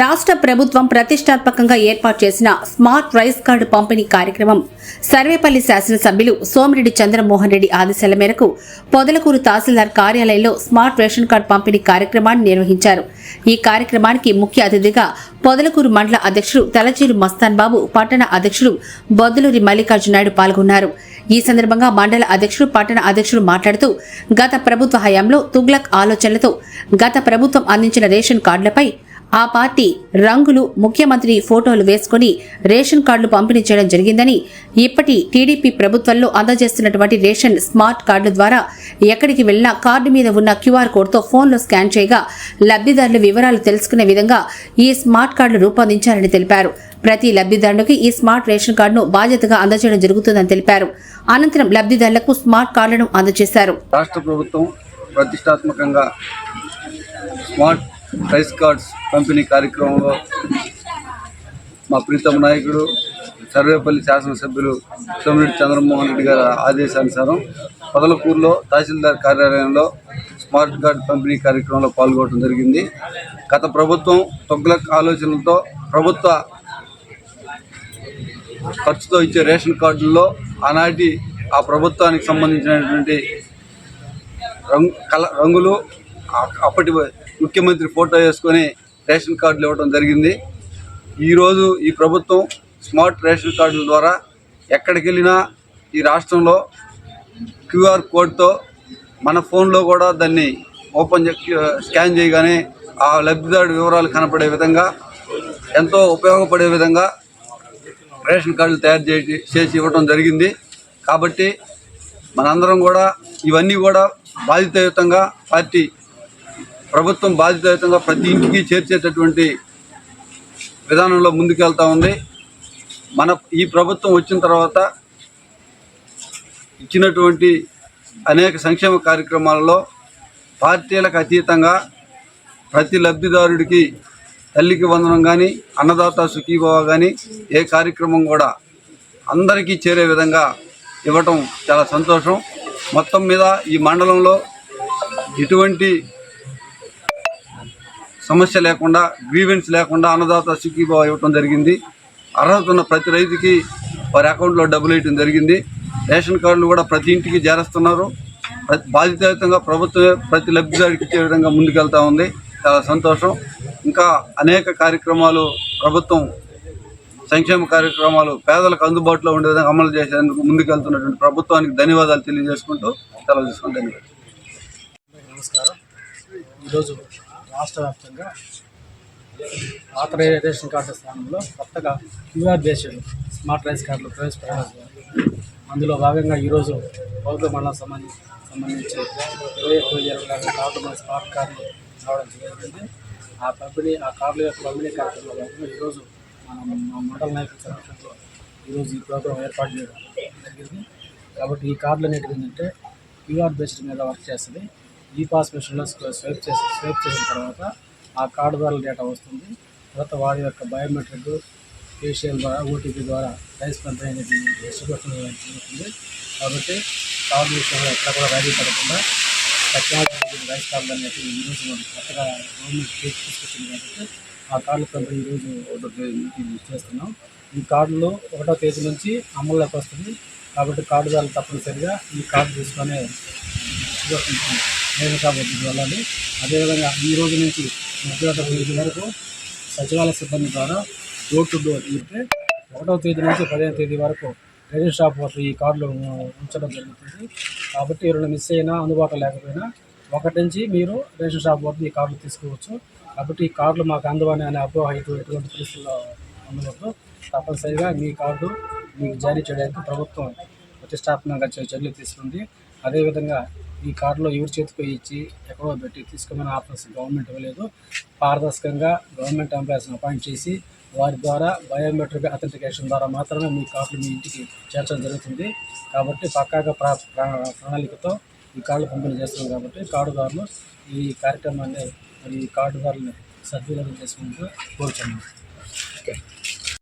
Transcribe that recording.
రాష్ట్ర ప్రభుత్వం ప్రతిష్టాత్మకంగా ఏర్పాటు చేసిన స్మార్ట్ రైస్ కార్డు పంపిణీ కార్యక్రమం సర్వేపల్లి శాసనసభ్యులు సోమిరెడ్డి చంద్రమోహన్ రెడ్డి ఆదేశాల మేరకు పొదలకూరు తహసీల్దార్ కార్యాలయంలో స్మార్ట్ రేషన్ కార్డు పంపిణీ కార్యక్రమాన్ని నిర్వహించారు. ఈ కార్యక్రమానికి ముఖ్య అతిథిగా పొదలకూరు మండల అధ్యక్షుడు తలచీరు మస్తాన్ బాబు పట్టణ అధ్యక్షుడు బొద్దులూరి మల్లికార్జునాయుడు పాల్గొన్నారు. ఈ సందర్భంగా మండల అధ్యక్షుడు పట్టణ అధ్యక్షుడు మాట్లాడుతూ గత ప్రభుత్వ హయాంలో తుగ్లక్ ఆలోచనలతో గత ప్రభుత్వం అందించిన రేషన్ కార్డులపై ఆ పార్టీ రంగులు ముఖ్యమంత్రి ఫోటోలు వేసుకుని రేషన్ కార్డులు పంపిణీ చేయడం జరిగిందని ఇప్పటి టీడీపీ ప్రభుత్వంలో అందజేస్తున్నటువంటి రేషన్ స్మార్ట్ కార్డుల ద్వారా ఎక్కడికి వెళ్ళినా కార్డు మీద ఉన్న క్యూఆర్ కోడ్తో ఫోన్లో స్కాన్ చేయగా లబ్ధిదారుల వివరాలు తెలుసుకునే విధంగా ఈ స్మార్ట్ కార్డులు రూపొందించారని తెలిపారు. ప్రతి లబ్ధిదారునికి ఈ స్మార్ట్ రేషన్ కార్డును బాధ్యతగా అందజేయడం జరుగుతుందని తెలిపారు. అనంతరం లబ్ధిదారులకు స్మార్ట్ కార్డులను అందజేశారు. రాష్ట్ర ప్రభుత్వం ప్రతిష్టాత్మకంగా స్మార్ట్ రైస్ కార్డ్స్ పంపిణీ కార్యక్రమంలో మా ప్రీతమ నాయకుడు సర్వేపల్లి శాసనసభ్యులు సోమిరెడ్డి చంద్రమోహన్ రెడ్డి గారి ఆదేశానుసారం పొదలకూరులో తహసీల్దార్ కార్యాలయంలో స్మార్ట్ కార్డ్ పంపిణీ కార్యక్రమంలో పాల్గొనడం జరిగింది. గత ప్రభుత్వం తొగ్లక్ ఆలోచనలతో ప్రభుత్వ ఖర్చుతో ఇచ్చే రేషన్ కార్డుల్లో ఆనాటి ఆ ప్రభుత్వానికి సంబంధించినటువంటి రంగు కల రంగులు అప్పటి ముఖ్యమంత్రి ఫోటో వేసుకొని రేషన్ కార్డులు ఇవ్వడం జరిగింది. ఈరోజు ఈ ప్రభుత్వం స్మార్ట్ రేషన్ కార్డుల ద్వారా ఎక్కడికి వెళ్ళినా ఈ రాష్ట్రంలో క్యూఆర్ కోడ్తో మన ఫోన్లో కూడా దాన్ని ఓపెన్ చే- స్కాన్ చేయగానే ఆ లబ్ధిదారు వివరాలు కనపడే విధంగా ఎంతో ఉపయోగపడే విధంగా రేషన్ కార్డులు తయారు చేసి చేసి ఇవ్వడం జరిగింది. కాబట్టి మనందరం కూడా ఇవన్నీ కూడా బాధ్యతాయుతంగా పార్టీ ప్రభుత్వం బాధ్యతాయుతంగా ప్రతి ఇంటికి చేర్చేటటువంటి విధానంలో ముందుకెళ్తా ఉంది. మన ఈ ప్రభుత్వం వచ్చిన తర్వాత ఇచ్చినటువంటి అనేక సంక్షేమ కార్యక్రమాలలో పార్టీలకు అతీతంగా ప్రతి లబ్ధిదారుడికి తల్లికి వందనం కానీ అన్నదాత సుఖీభావ కానీ ఏ కార్యక్రమం కూడా అందరికీ చేరే విధంగా ఇవ్వటం చాలా సంతోషం. మొత్తం మీద ఈ మండలంలో ఎటువంటి సమస్య లేకుండా గ్రీవెన్స్ లేకుండా అన్నదాత సుఖీభావ ఇవ్వటం జరిగింది. అర్హత ఉన్న ప్రతి రైతుకి వారి అకౌంట్లో డబ్బులు వేయటం జరిగింది. రేషన్ కార్డులు కూడా ప్రతి ఇంటికి చేరుస్తున్నారు. ప్రతి బాధ్యతాయుతంగా ప్రభుత్వమే ప్రతి లబ్ధిదారికి ఇచ్చే విధంగా ముందుకెళ్తా ఉంది. చాలా సంతోషం. ఇంకా అనేక కార్యక్రమాలు ప్రభుత్వం సంక్షేమ కార్యక్రమాలు పేదలకు అందుబాటులో ఉండే విధంగా అమలు చేసేందుకు ముందుకెళ్తున్నటువంటి ప్రభుత్వానికి ధన్యవాదాలు తెలియజేసుకుంటూ సెలవు తీసుకుంటాను. నమస్కారం. ఈరోజు రాష్ట్ర వ్యాప్తంగా పాత రేషన్ కార్డు స్థానంలో కొత్తగా క్యూఆర్ బేస్డ్ స్మార్ట్ రైస్ కార్డులు ప్రవేశపెట్టడం. అందులో భాగంగా ఈరోజు బౌద్ధ మండలం సంబంధించి సంబంధించి ఇరవై ఒక్క ఇరవై నాలుగు కార్డు మన స్మార్ట్ కార్డులు రావడం జరిగింది. ఆ పంపిణీ ఆ కార్డుల యొక్క పంపిణీ కార్యక్రమంలో భాగంగా ఈరోజు మన మండల నాయకుల సమక్షంలో ఈరోజు ఈ ప్రోగ్రాం ఏర్పాటు చేయడం జరిగింది. కాబట్టి ఈ కార్డులు అనేటివి ఏంటంటే క్యూఆర్ బేస్డ్ మీద వర్క్ చేస్తుంది. ఈ పాస్ మిషన్లో స్వైప్ చేసి స్వైప్ చేసిన తర్వాత ఆ కార్డుదారుల డేటా వస్తుంది. తర్వాత వారి యొక్క బయోమెట్రిక్ ఫేషియల్ ద్వారా ఓటీపీ ద్వారా రైస్ పంపిణీ అనేది డిస్ట్రిబ్యూషన్ జరుగుతుంది కాబట్టి కార్డు విషయంలో ఎక్కడ కూడా రాజీ పడకుండా టెక్నాలజీ రైస్ కార్డు అనేది ఈరోజు మనం కొత్తగా గవర్నమెంట్ తీసుకొచ్చింది కాబట్టి ఆ కార్డుల పంపిణీ ఈరోజు ఒకటో చేస్తున్నాం. ఈ కార్డులో ఒకటో తేదీ నుంచి అమల్లోకి వస్తుంది. కాబట్టి కార్డుదారులు తప్పనిసరిగా ఈ కార్డు తీసుకొని నేను కాబట్టి వెళ్ళాలి. అదేవిధంగా ఈ రోజు నుంచి మధ్యరాత్రి తేదీ వరకు సచివాలయ సిబ్బంది ద్వారా డోర్ టు డోర్ ఇస్తే ఒకటో తేదీ నుంచి పదిహేను తేదీ వరకు రైల్వే షాప్ వరకు ఈ కార్డులు ఉంచడం జరుగుతుంది. కాబట్టి ఎవరైనా మిస్ అయినా అందుబాటులో లేకపోయినా ఒకటి నుంచి మీరు రేషన్ షాప్ వరకు ఈ కార్డులు తీసుకోవచ్చు. కాబట్టి ఈ కార్డులు మాకు అందుబాటులో అనే అపోహ ఎటువంటి పరిస్థితుల్లో ఉండవద్దు తప్పనిసరిగా మీ కార్డు మీకు జారీ చేయడానికి ప్రభుత్వం ప్రతిష్టాత్మకంగా చర్యలు తీసుకుంది. అదేవిధంగా ఈ కార్డులో ఎవరి చేతికి ఇచ్చి ఎక్కడో పెట్టి తీసుకోమని ఆఫర్స్ గవర్నమెంట్ ఇవ్వలేదు. పారదర్శకంగా గవర్నమెంట్ ఎంప్లాయీస్ని అపాయింట్ చేసి వారి ద్వారా బయోమెట్రిక్ అథెంటికేషన్ ద్వారా మాత్రమే మీ కార్డులు మీ ఇంటికి చేర్చడం జరుగుతుంది. కాబట్టి పక్కాగా ప్రా ప్రణాళికతో ఈ కార్డులు పంపిణీ చేస్తున్నాం కాబట్టి కార్డుదారులు ఈ కార్యక్రమాన్ని మరి ఈ సద్వినియోగం చేసుకుంటూ కోరుతున్నాం